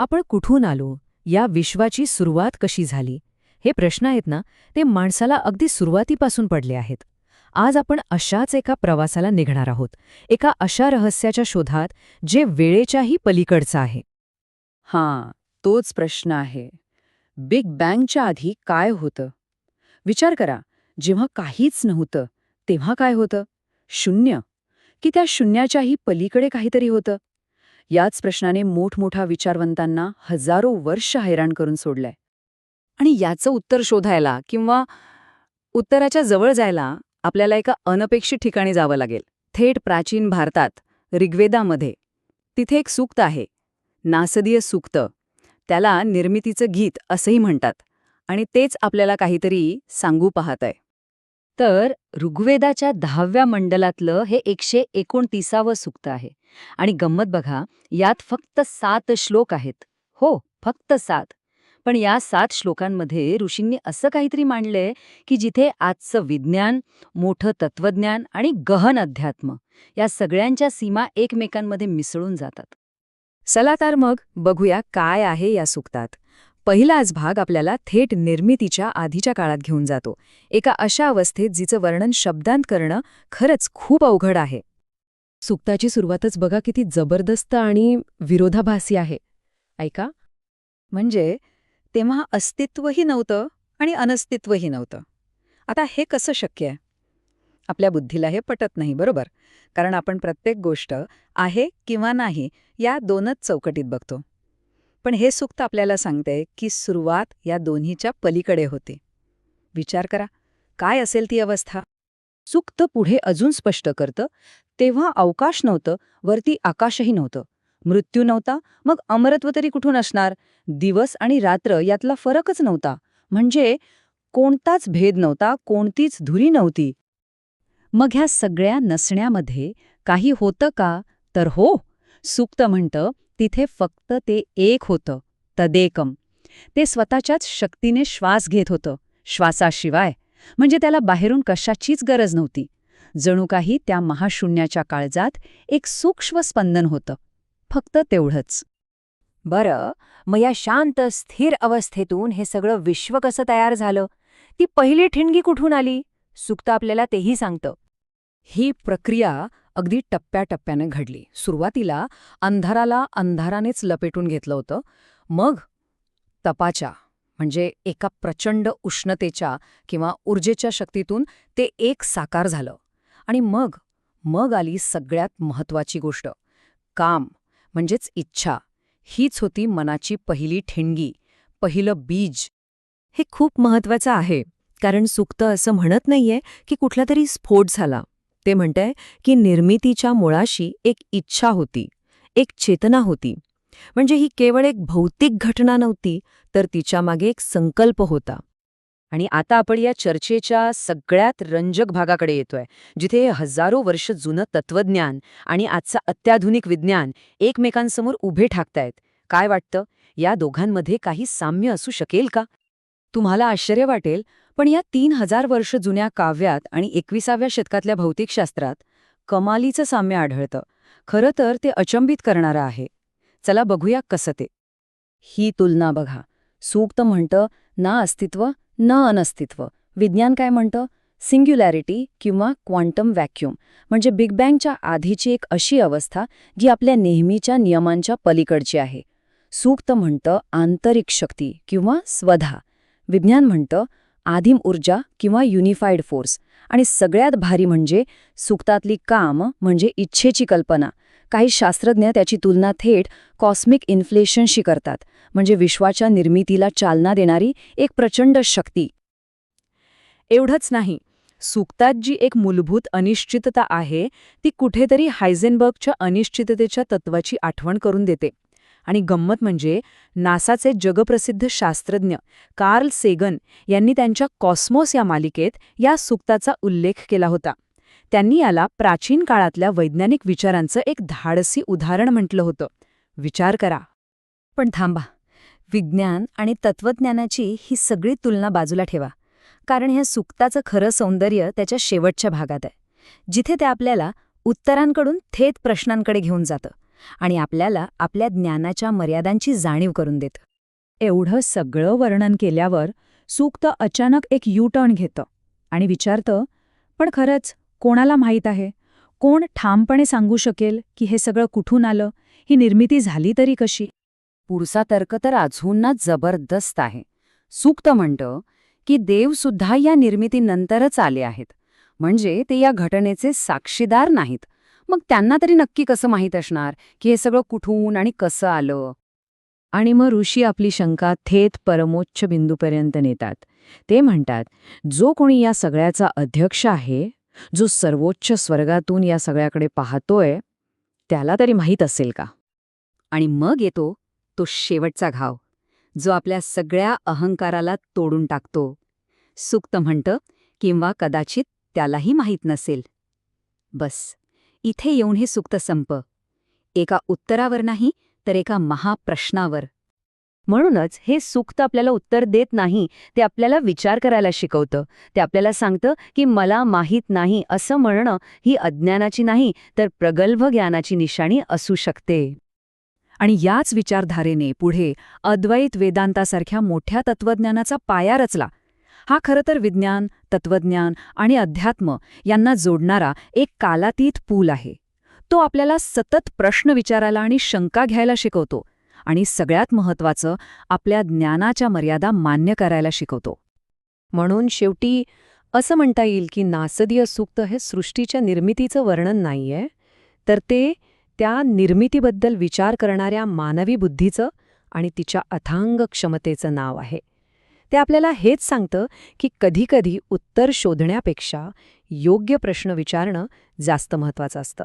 आपण कुठून आलो? या विश्वाची सुरुवात कशी झाली? हे प्रश्न आहेत ना ते माणसाला अगदी सुरुवातीपासून पडले आहेत. आज आपण अशाच एका प्रवासाला निघणार आहोत. एका अशा रहस्याच्या शोधात जे वेळेच्याही पलीकडचं आहे. हां तोच प्रश्न आहे. बिग बँगच्या आधी काय होतं? विचार करा जेव्हा काहीच नव्हतं तेव्हा काय होतं? शून्य. की त्या शून्याच्याही पलीकडे काहीतरी होतं? याच प्रश्नाने मोठमोठ्या विचारवंतांना हजारो वर्ष हैराण करून सोडलंय. आणि याचं उत्तर शोधायला किंवा उत्तराच्या जवळ जायला आपल्याला एका अनपेक्षित ठिकाणी जावं लागेल. थेट प्राचीन भारतात ऋग्वेदामध्ये. तिथे एक सूक्त आहे. नासदीय सूक्त. त्याला निर्मितीचं गीत असंही म्हणतात. आणि तेच आपल्याला काहीतरी सांगू पाहत आहे तर ऋग्वेदाच्या दहाव्या मंडलातलं हे एकशे एकोणतीसावं सुक्त आहे. आणि गंमत बघा यात फक्त सात श्लोक आहेत. हो फक्त सात. पण या सात श्लोकांमध्ये ऋषींनी असं काहीतरी मांडलंय की जिथे आजचं विज्ञान मोठं तत्वज्ञान आणि गहन अध्यात्म या सगळ्यांच्या सीमा एकमेकांमध्ये मिसळून जातात. चला तर मग बघूया काय आहे या सुक्तात. पहिलाच भाग आपल्याला थेट निर्मितीच्या आधीच्या काळात घेऊन जातो. एका अशा अवस्थेत जिचं वर्णन शब्दांत करणं खरंच खूप अवघड आहे. सुक्ताची सुरुवातच बघा किती जबरदस्त आणि विरोधाभासी आहे. ऐका. म्हणजे तेव्हा अस्तित्वही नव्हतं आणि अनस्तित्वही नव्हतं. आता हे कसं शक्य आहे? आपल्या बुद्धीला हे पटत नाही बरोबर? कारण आपण प्रत्येक गोष्ट आहे किंवा नाही या दोनच चौकटीत बघतो. पण हे सुक्त आपल्याला सांगते की सुरुवात या दोन्हीच्या पलीकडे होते. विचार करा काय असेल ती अवस्था? सुक्त पुढे अजून स्पष्ट करतं तेव्हा अवकाश नव्हतं वरती आकाशही नव्हतं. मृत्यू नव्हता मग अमरत्व तरी कुठून असणार? दिवस आणि रात्र यातला फरकच नव्हता. म्हणजे कोणताच भेद नव्हता कोणतीच धुरी नव्हती. मग ह्या सगळ्या नसण्यामध्ये काही होतं का? तर हो सुक्त म्हणतं तिथे फक्त ते एक होतं तदेकम. ते स्वतःच्याच शक्तीने श्वास घेत होतं श्वासाशिवाय. म्हणजे त्याला बाहेरून कशाचीच गरज नव्हती. जणू काही त्या महाशून्याच्या काळजात एक सूक्ष्म स्पंदन होतं फक्त तेवढंच. बरं मग या शांत स्थिर अवस्थेतून हे सगळं विश्व कसं तयार झालं? ती पहिली ठिणगी कुठून आली? सुक्त आपल्याला तेही सांगतं. ही प्रक्रिया अगदी टप्प्याटप्प्याने घडली. सुरुवातीला अंधाराला अंधारानेच लपेटून घेतलं होतं. मग तपाच्या म्हणजे एका प्रचंड उष्णतेच्या किंवा ऊर्जेच्या शक्तीतून ते एक साकार झालं. आणि मग मग आली सगळ्यात महत्वाची गोष्ट. काम म्हणजेच इच्छा. हीच होती मनाची पहिली ठिणगी पहिलं बीज. हे खूप महत्वाचं आहे कारण सुक्त असं म्हणत नाहीये की कुठला तरी स्फोट झाला. ते म्हणतंय की निर्मितीच्या मुळाशी एक इच्छा होती एक चेतना होती. म्हणजे ही केवळ एक भौतिक घटना नव्हती तर तिच्यामागे एक संकल्प होता. आणि आता आपण या चर्चेच्या सगळ्यात रंजक भागाकडे येतोय जिथे हजारो वर्ष जुनं तत्वज्ञान आणि आजचं अत्याधुनिक विज्ञान एकमेकांसमोर उभे ठाकतायत. काय वाटतं? या दोघांमध्ये काही साम्य असू शकेल का? तुम्हाला आश्चर्य वाटेल पण या तीन हजार वर्ष जुन्या काव्यात आणि एकविसाव्या शतकातल्या भौतिकशास्त्रात कमालीचं साम्य आढळतं. खरं तर ते अचंबित करणारं आहे. चला बघूया कसं ते. ही तुलना बघा. सूक्त म्हणतं ना अस्तित्व न अनस्तित्व. विज्ञान काय म्हणतं? सिंग्युलॅरिटी किंवा क्वांटम व्हॅक्यूम. म्हणजे बिग बँगच्या आधीची एक अशी अवस्था जी आपल्या नेहमीच्या नियमांच्या पलीकडची आहे. सूक्त म्हणतं आंतरिक शक्ती किंवा स्वधा. विज्ञान म्हणतं आदिम ऊर्जा किंवा युनिफाईड फोर्स आणि सगळ्यात भारी म्हणजे सुक्तातली काम म्हणजे इच्छेची कल्पना. काही शास्त्रज्ञ त्याची तुलना थेट कॉस्मिक इन्फ्लेशनशी करतात म्हणजे विश्वाच्या निर्मितीला चालना देणारी एक प्रचंड शक्ती. एवढंच नाही सुक्तात जी एक मूलभूत अनिश्चितता आहे ती कुठेतरी हायझेनबर्गच्या अनिश्चिततेच्या तत्वाची आठवण करून देते. आणि गंमत म्हणजे नासाचे जगप्रसिद्ध शास्त्रज्ञ कार्ल सेगन यांनी त्यांच्या कॉस्मोस या मालिकेत या सुक्ताचा उल्लेख केला होता. त्यांनी याला प्राचीन काळातल्या वैज्ञानिक विचारांचं एक धाडसी उदाहरण म्हटलं होतं. विचार करा. पण थांबा. विज्ञान आणि तत्वज्ञानाची ही सगळी तुलना बाजूला ठेवा. कारण ह्या सुक्ताचं खरं सौंदर्य त्याच्या शेवटच्या भागात आहे जिथे ते आपल्याला उत्तरांकडून थेट प्रश्नांकडे घेऊन जातं. आणि आपल्याला आपल्या ज्ञानाच्या मर्यादांची जाणीव करून देतं. एवढं सगळं वर्णन केल्यावर सूक्त अचानक एक यू टर्न घेतं आणि विचारतं पण खरंच कोणाला माहीत आहे? कोण ठामपणे सांगू शकेल की हे सगळं कुठून आलं? ही निर्मिती झाली तरी कशी? पुढचा तर्क तर अजूनना जबरदस्त आहे. सूक्त म्हणतं की देवसुद्धा या निर्मितीनंतरच आले आहेत. म्हणजे ते या घटनेचे साक्षीदार नाहीत. मग त्यांना तरी नक्की कसं माहीत असणार की हे सगळं कुठून आणि कसं आलं? आणि मग ऋषी आपली शंका थेट परमोच्च बिंदूपर्यंत नेतात. ते म्हणतात जो कोणी या सगळ्याचा अध्यक्ष आहे जो सर्वोच्च स्वर्गातून या सगळ्याकडे पाहतोय त्याला तरी माहीत असेल का? आणि मग येतो तो शेवटचा घाव जो आपल्या सगळ्या अहंकाराला तोडून टाकतो. सुक्त म्हणतं किंवा कदाचित त्यालाही माहीत नसेल. बस. इथे येऊन हे सुक्त संप. एका उत्तरावर नाही तर एका महाप्रश्नावर. म्हणूनच हे सुक्त आपल्याला उत्तर देत नाही ते आपल्याला विचार करायला शिकवतं. ते आपल्याला सांगतं की मला माहीत नाही असं म्हणणं ही अज्ञानाची नाही तर प्रगल्भ ज्ञानाची निशाणी असू शकते. आणि याच विचारधारेने पुढे अद्वैत वेदांतासारख्या मोठ्या तत्वज्ञानाचा पाया रचला. हा खरं तर विज्ञान तत्वज्ञान आणि अध्यात्म यांना जोडणारा एक कालातीत पूल आहे. तो आपल्याला सतत प्रश्न विचारायला आणि शंका घ्यायला शिकवतो आणि सगळ्यात महत्त्वाचं आपल्या ज्ञानाच्या मर्यादा मान्य करायला शिकवतो. म्हणून शेवटी असं म्हणता येईल की नासदीय सूक्त हे सृष्टीच्या निर्मितीचं वर्णन नाहीये तर ते त्या निर्मितीबद्दल विचार करणाऱ्या मानवी बुद्धीचं आणि तिच्या अथांग क्षमतेचं नाव आहे. ते आपल्याला हेच सांगतं की कधीकधी उत्तर शोधण्यापेक्षा योग्य प्रश्न विचारणं जास्त महत्त्वाचं असतं.